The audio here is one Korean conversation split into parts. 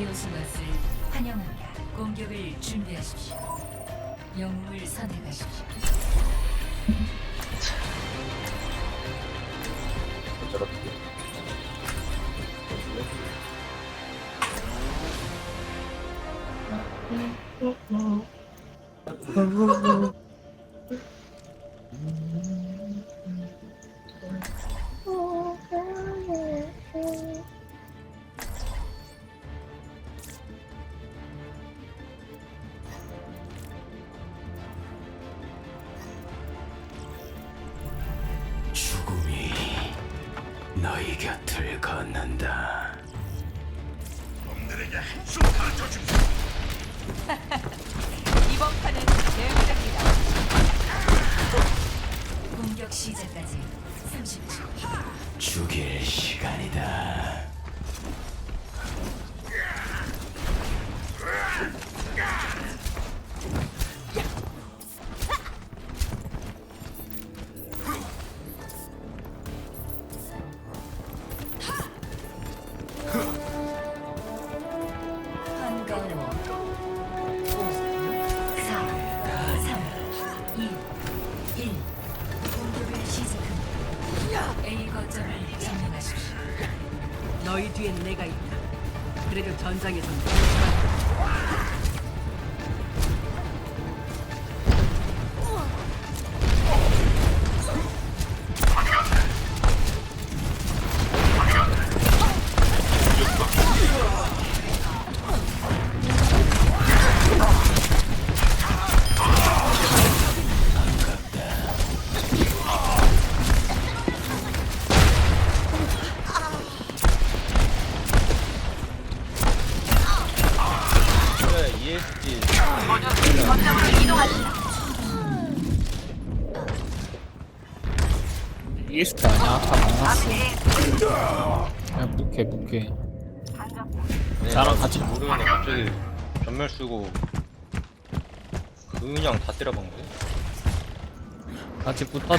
오신 것을 환영합니다. 공격을 준비하십시오. 영웅을 선택하십시오. 너희 곁을 걷는다. 이번 판은 내 무대입니다. 공격 시작까지 30초. 죽일 시간이다. 너희 뒤엔 내가 있다. 그래도 전장에선 조심하라.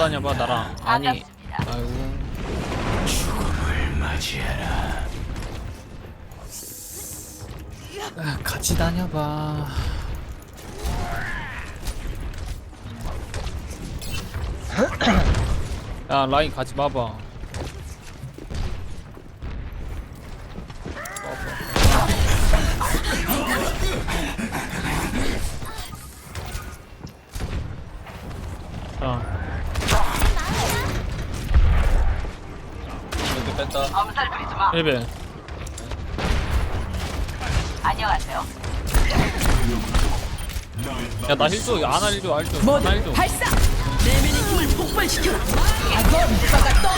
다녀봐, 나랑. 아니, 아이고. 죽음을 맞이해라. 아, 같이 다녀봐. 야, 라인 같이 봐봐. 1배. 안녕하세요. 야, 나 힐줘. 안할 힐줘, 안 힐줘. 안할 힐줘. 발사! 내면의 힘을 폭발시켜라. 오빠가 떠.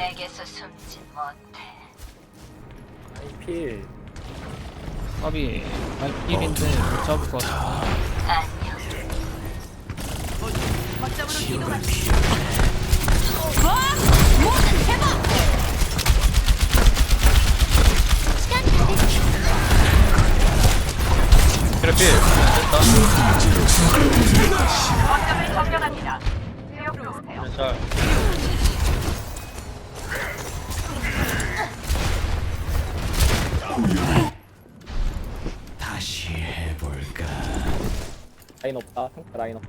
내게서 숨진 못해. 필 합이 아니 1인데 못 잡을 것 같아. 안녕. 그래 필 됐다 점령합니다. 그래 잘 다시 해볼까? 라인 없다. 상대 라인 없다.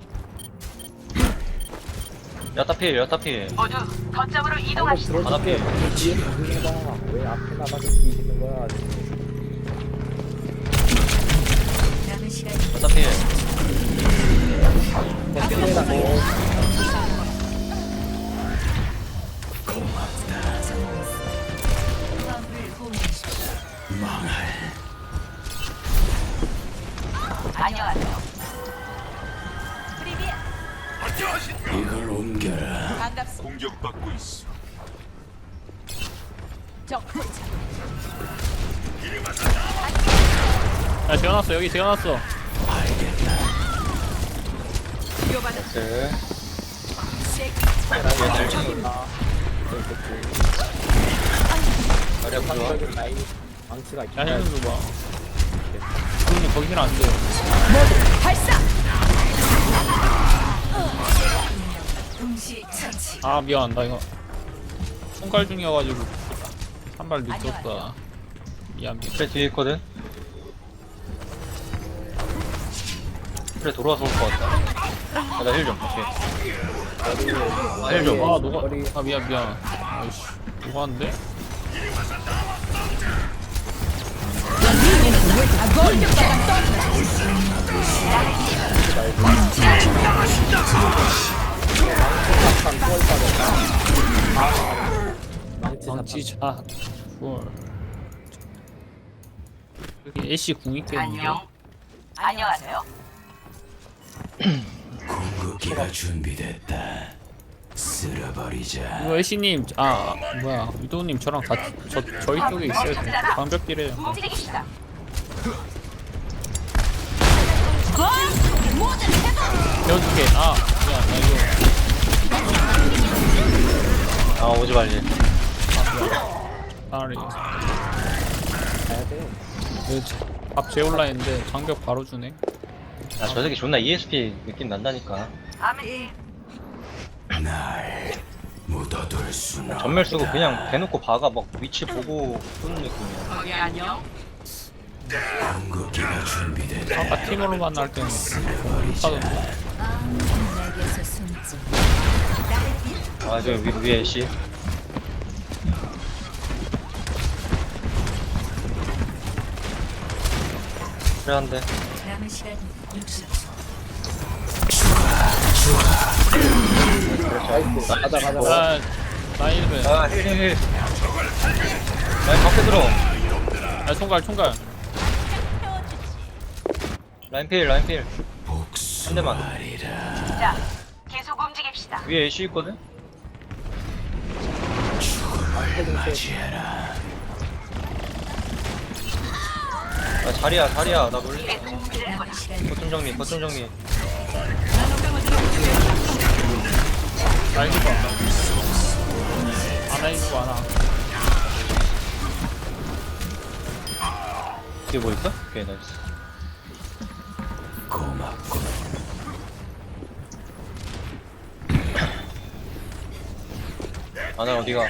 야타 필 야타 필 모두 거점으로 이동합시다. 하나 필 뒤에 보이는 거야. 왜 앞에 나가서 뒤지는 거야? 남은 시간 야타 필 벤틀이라고. 망할 안녕하세요. 이걸 옮겨라. 반갑습니다. 공격받고 있어. 적 포착. 야 재워놨어 여기 재워놨어. 치료받은 네 쉐이크. 얘들 자리야 부좋아 상적인 라인 망치가 있다. 야 힐좀 줘봐 그럼 거기 힐안 돼. 동시 처치. 아 미안 나 이거 손갈 중이어가지고 한 발 늦었다 미안 미안 그래 뒤에 있거든 그래 돌아와서 올 것 같다 나힐좀 오케이 힐 좀. 아 녹아 머리. 아 미안 미안 아이씨 녹았는데? 한꼴 빠졌다. 망치 망치 사탕. 자 뭘. 여기 애쉬 궁 있겠는데 안녕. 안녕하세요. 궁극기가 준비됐다. 쓸어버리자. 이거 애쉬님 아 뭐야 유도님 저랑 같이 저 저희 쪽에 있어요 방벽길에 움직이시다. 배워줄게 아 미안 나 이거 아 오지 말지 아리 가야 돼. 밥 재울라 했는데 방벽 바로 주네 아저 새끼 존나 ESP 느낌 난다니까 묻어둘 수는 전멸 쓰고 그냥 대놓고 박아 막 위치 보고 쏘는 느낌이야 거기 안녕. 궁극기가 준비됐다. 아까 팀으로 만날 때는 못하던데. 아저 위에 씨. 그래 한대 시간 60초. 나이스. 가자, 가자, 가자. 아 나일벤 아힐 힐 힐. 라인 밖에 들어 아 총갈 총갈 라인 필 라인 필 대만. 복수하리라. 자, 계속 움직입시다. 위에 애쉬 있거든? 아 자리야 자리야 나 놀래 거다. 거점 정리 거점 정리 라인 봐 안아 있고 안아 뒤에 뭐 있어? 오케이 나이스 고맙군. 아나 어디가?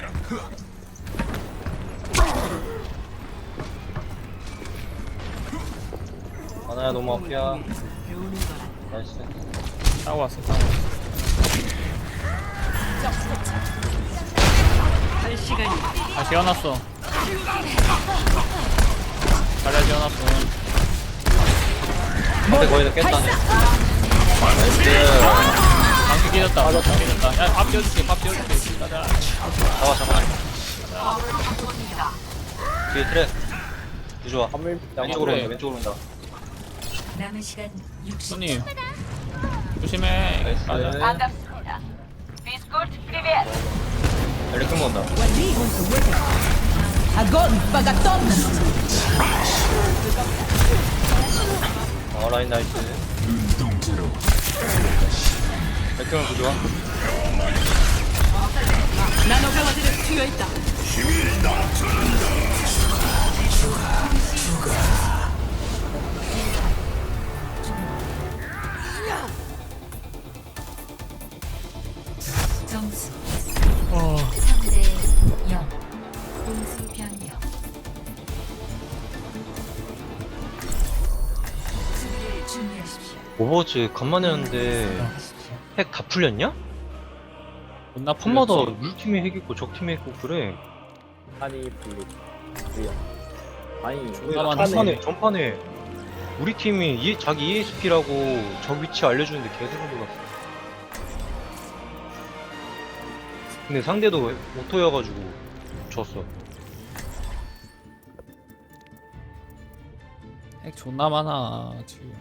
아나야 너무 앞이야. 나이스. 타고 왔어 타고 왔어. 아 재워놨어. 자리야 재워놨어. 근데 거의 다 깼다네. 나이스 깨졌다. 깨졌다. 야 밥 띄워줄게 밥 띄워줄게. 가자. 잡아 잡아. 뒤에 트랩 화물 왼쪽으로. 온다 왼쪽으로 온다. 남은 시간 60초. 손님. 조심해. 가자. 반갑습니다. 비스콜트 프리베. 엘리 끈 온다. 어 라인 나이스 부좋아 점수 어 3대 0. 공수 변경. 수비를 준비하십시오. 오버워치 간만에 했는데 핵다 풀렸냐? 존나 폰마다 풀렸지. 우리 팀이 핵 있고 적 팀이 있고 그래 아니, 분리. 분리야. 아니, 존나 전판에 전판에 우리 팀이 이, 자기 ESP라고 적 위치 알려주는데 개소리 들었어 근데 상대도 오토여가지고 졌어 핵 존나 많아 지금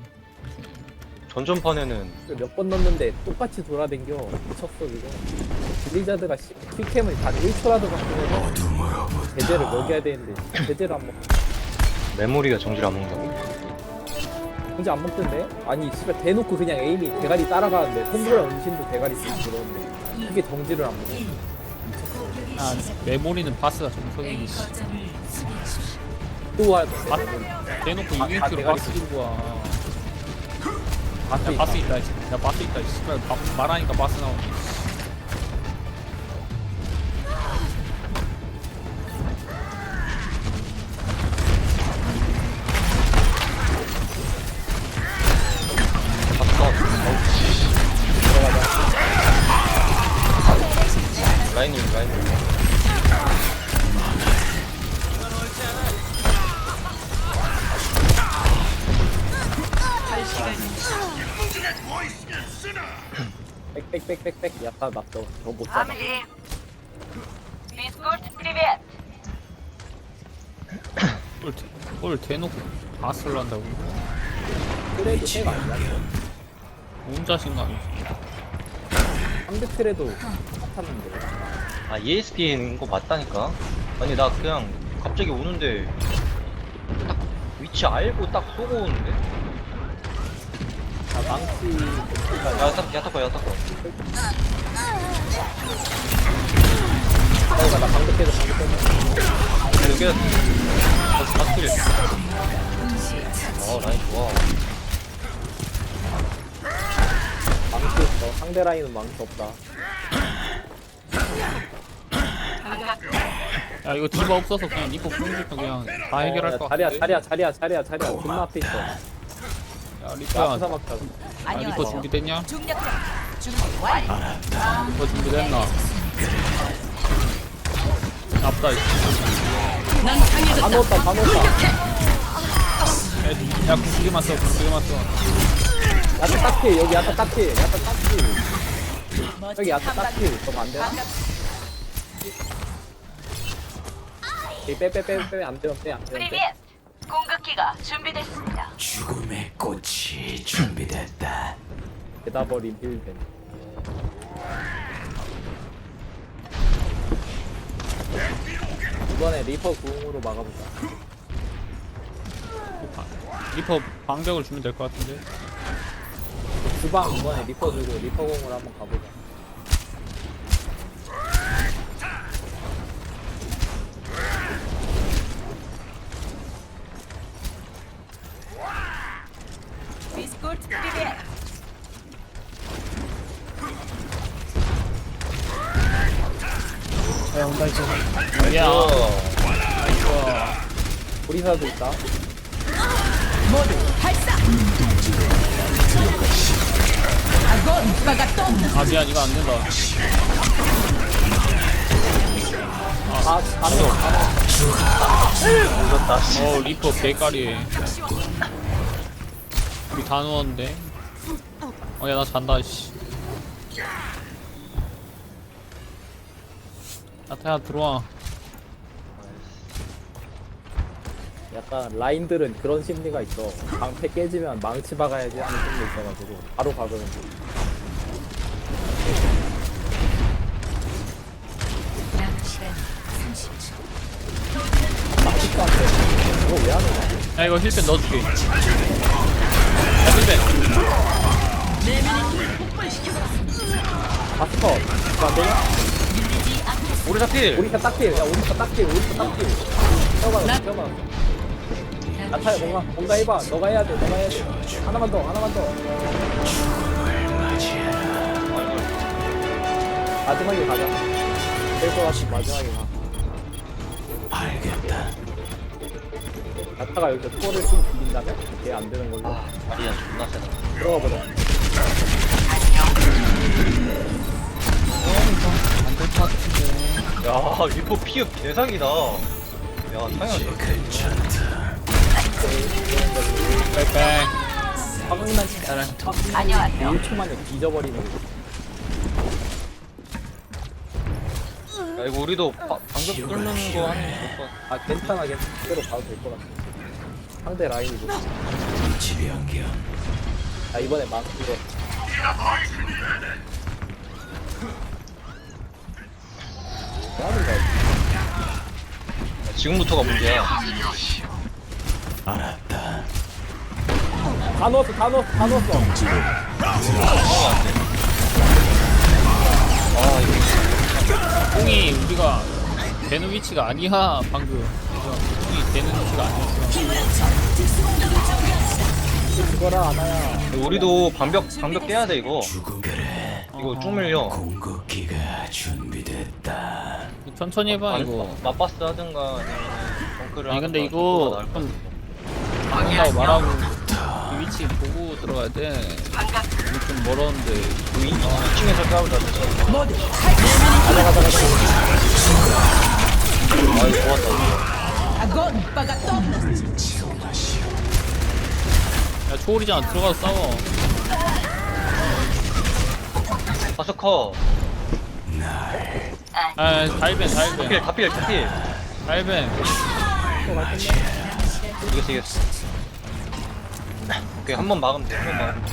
전전판에는 몇 번 넣는데 똑같이 돌아댕겨. 미쳤어, 지금. 블리자드가 씨, 킬캠을 단 1초라도 바꾸면 제대로 먹여야 되는데, 제대로 안 먹, 메모리가 정지를 안 먹는다고? 진짜 안 먹던데? 아니, 씨발, 대놓고 그냥 에임이 대가리 따라가는데, 톰브라 은신도 대가리 쓰고 그러는데. 이게 정지를 안 보고 아 메모리는 바스가 씨. 수비하십시오. 또 와야 돼 바, 대놓고 아, 아, 2인큐로 대가리 바스 들고 와 바스 야 바스 있다 이야 바스 있다 씨발 바- 말하니까 바스 나오네 약간 맞죠 저못 잡아. 아밀리. 비스코트 프리벳. 뭘, 대, 뭘 대놓고 바스를 한다고? 그래도 해가 아니야 뭔 자신감이지 상대 틀에도 탔는데. 아 ESP인 거 맞다니까? 아니 나 그냥 갑자기 오는데 딱 위치 알고 딱 쏘고 오는데? 아 망치 야타 야타파 야타파 나나 방금 깨져 방금 깨져 그래도 깨 다시 다스킬. 어 라인 좋아. 망치 있어. 상대 라인은 망치 없다. 야 이거 디바 없어서 그냥 리퍼 공주면 그냥 다 해결할 어, 것 야, 자리야 같은데? 자리야 자리야 자리야 자리야. 존나 앞에 있어 야야 리퍼야 막자 아, 리퍼 준비됐냐? 중력적 준비 완료. 리퍼 준비됐나? 앞다. 다 넣었다 다 넣었다 야 궁두개만 써 궁두개만 써 야타 딱히 여기 야타 딱히 야타 딱히 여기 야타 딱히 저거 안 되나? 빼빼빼빼 안 되면 빼안 빼 프리벳. 공격기가 준비됐습니다. 죽음의 꽃이 준비됐다. 대다버린 힐벤 이번에 리퍼 궁으로 막아보자 리퍼 방벽을 주면 될 것 같은데 주방 이번에 리퍼 주고 리퍼 공으로 한번 가보자 비스코트 프리벳. 야. 어, 보리사도 있다. 아 미안 이거 안 된다. 다 가능 가능 어 리퍼 개까리해 우리 다 누웠는데. 어 야 나 잔다 씨. 나타야 들어와. 약간 라인들은 그런 심리가 있어. 방패 깨지면 망치 박아야지 하는 심리 있어가지고 바로 박으면 돼. 남은 시간 30초. 아직도 안 돼 이거 왜 하는 거야 야 이거 힐펜 넣어줄게 야 힐펜 바스커 이거 안 되냐? 우리 잡힐 오리사 딱필. 야 오리사 딱필 오리사 딱필. 태워받았어 태워받았어 나타야 뭔가. 뭔가 해봐. 너가 해야 돼 너가 해야 돼. 하나만 더 하나만 더. 마지막에 가자. 될것 같으면 마지막에 가. 알겠다. 나타가 여기서 토를 좀 빌린다면 걔 안 되는 걸로. 아 마리아 존나 세다. 들어가 보자. 안될 것 같은데. 야 리포 피읍 개사기다. 야 화강난 진짜 안녕하세요. 1초 만에 뒤져버리는 거. 야 이거 우리도 바, 방금 뚫는 거 하는 거아 괜찮아. 괜찮아 그대로 가도 될 것 같아 상대 라인이 뭐 지병경. 아 이번에 막 이거 뭐 하는 거야 좋아 지금부터가 문제야 알았다. 다 넣었어 다 넣었어 다 넣었어 어 안돼 아 이거 뽕이 우리가 되는 위치가 아니야 방금 뽕이 되는 위치가 아니었어 죽어라 아나야 우리도 방벽 방벽 깨야 돼 이거. 그래 이거 쭉 밀려. 궁극기가 준비됐다. 천천히 해봐 안- 이거. 맞바스 하든가 아니면 아니 근데 이거. 한다고 말하고. 그 위치 보고 들어가야 돼. 좀 멀었는데. 그 이- 2층에서 싸우자 가자 가자 가자. 아이 좋았다 야 초월이잖아? 들어가서 싸워. 바스커. 아 달벤 필 달벤. 다 필 다필 달벤. 이겼어 이겼어. 오케이 한 번 막으면 돼 한 번 막으면 돼.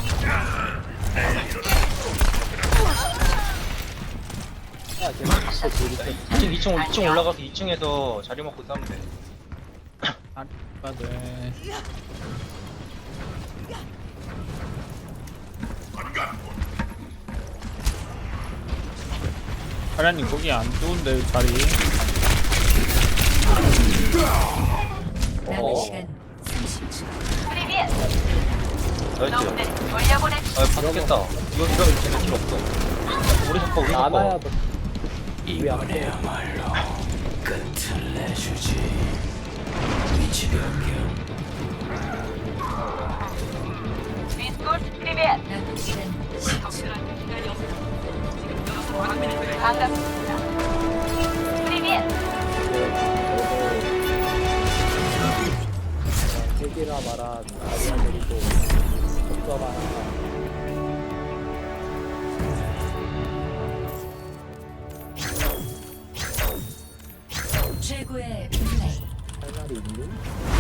야 걔는 진짜 재밌어 2층 2층 2층 올라가서 2층에서 자리 먹고 싸면 돼 아 네. 하ля님 거기 안 좋은데 자리. 남은 시간 30초. 프리비엣 나이스. 돌려보내. 아 바뀌겠다. 이거 이러면 쟤네 필요 없어 우리 잡고 우리 잡고 너 이번에야말로 끝을 내주지 10초. 반갑습니다. 얘기라 마라 아니야 그리고 없어라 최고의 말이 있니?